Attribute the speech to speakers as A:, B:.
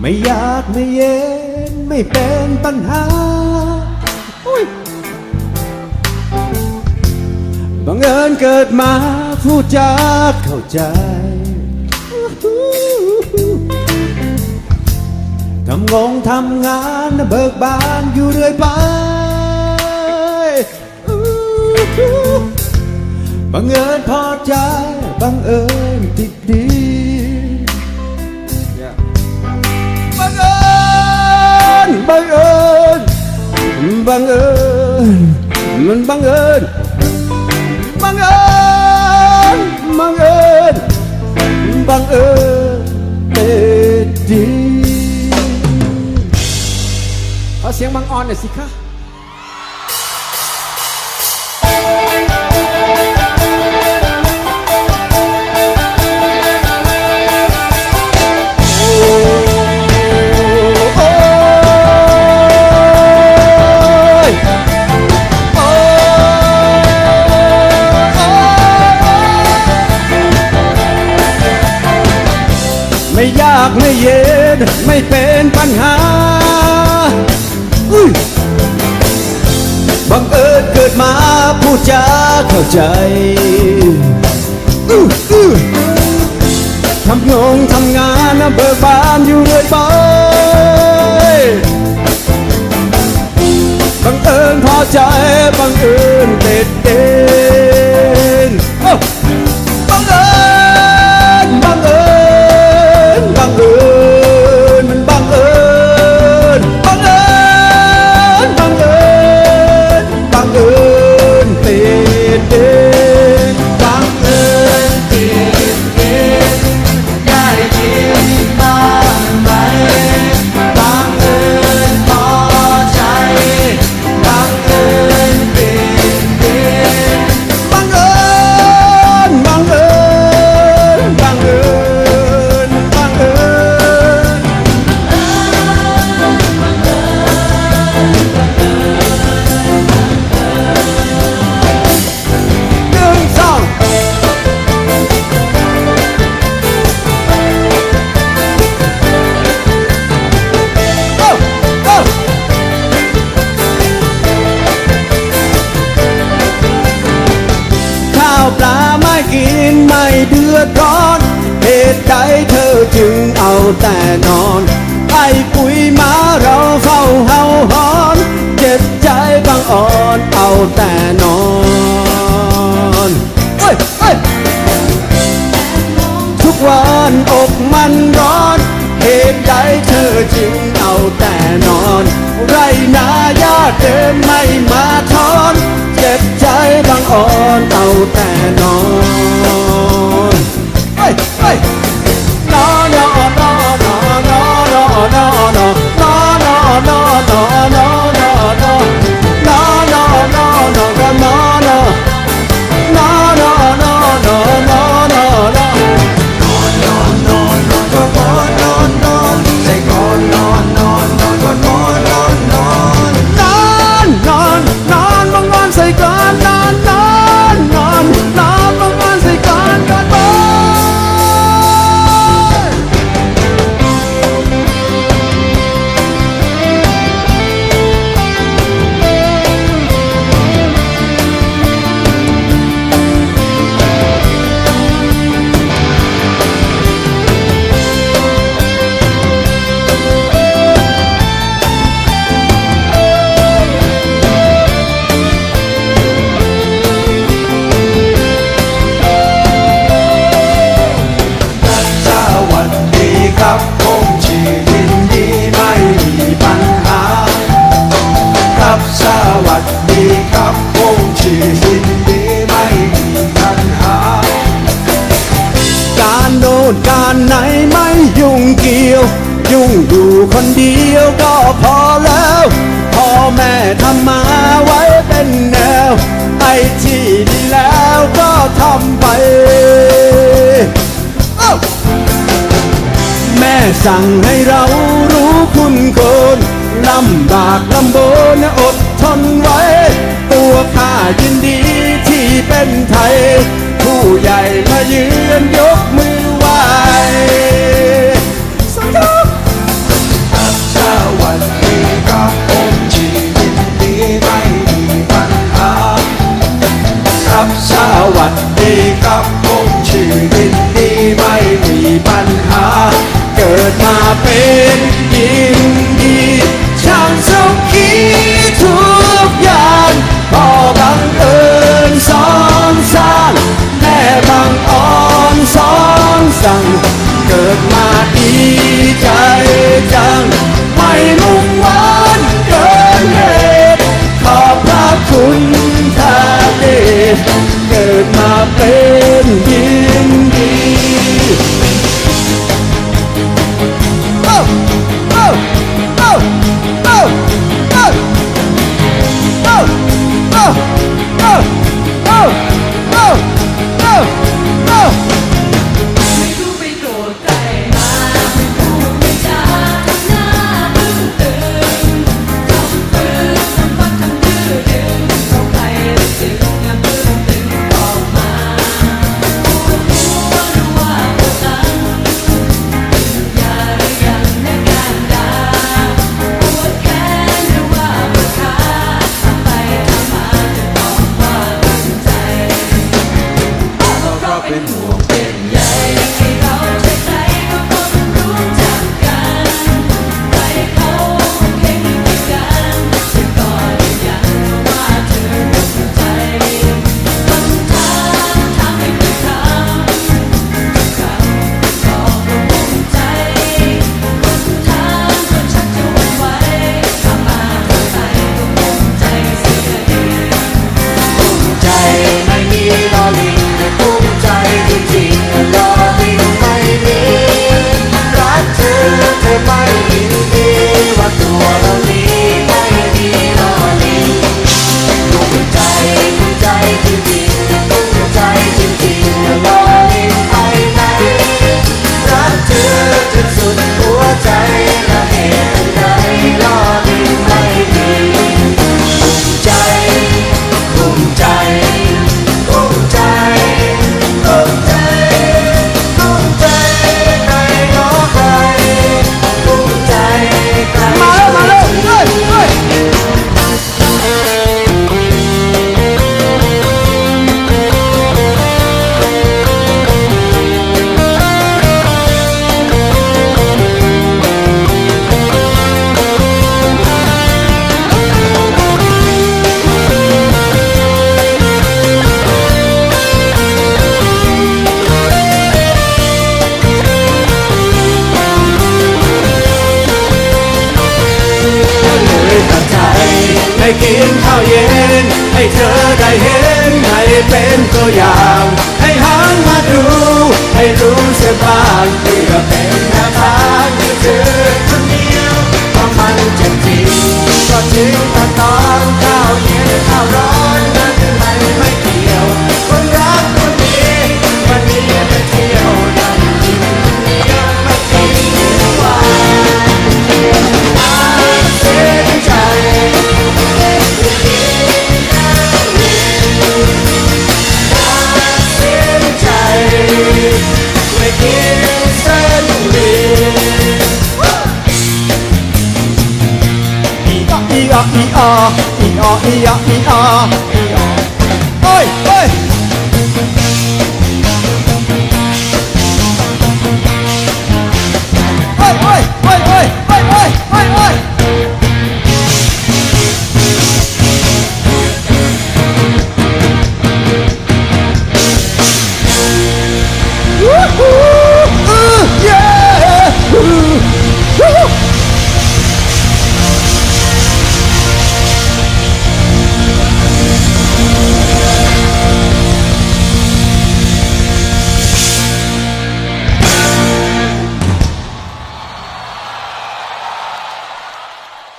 A: ไม่ยากไม่เย็นไม่เป็นปัญหาบังเอิญเกิดมาผู้จาเข้าใจ ทำงงทำงานเบิกบานอยู่เรื่อยไปบังเอิญพอใจบังเอิญติดดี ญบังเอิญบังเอิญมันบังเอิญบังเอิญบังเอิญบังเอิญเด็ดดีขอเสียงบังออนหน่อยสิคะ ไม่ยากไม่เย็น ไม่เป็นปัญหาบังเอิญเกิดมาผู้จาเข้าใจทำงงทำงานเบิกบานอยู่เรื่อยไปบังเอิญพอใจบังเอิญเด็ดเด็ด ดร้อน เหตุใดเธอจึงเอาแต่นอน ไอ้ปุ๋ยมาเราเฝ้าเฮาหอน เจ็บใจบางอ่อนเอาแต่นอนออทุกวันอกมันร้อน เหตุใดเธอจึงเอาแต่นอน ไรนาญาเดินไม่มาทอน เจ็บใจบางอ่อนเอาแต่นอน ยุ่งเกี่ยว ยุ่งอยู่คนเดียวก็พอแล้วพ่อแม่ทำมาไว้เป็นแนวไอ้ที่ดีแล้วก็ทำไปแม่สั่งให้เรารู้คุณคนลำบากลำบนอดทนไว้ ตัวข้ายินดีที่เป็นไทย ผู้ใหญ่มายืนยกมือ
B: ให้กินข้าวเย็น ให้เธ
A: อได้เห็นให้
C: เป็
A: นตัวอย่าง ให้หันมาดู ให้รู้ ออีออ
C: อีอออีออ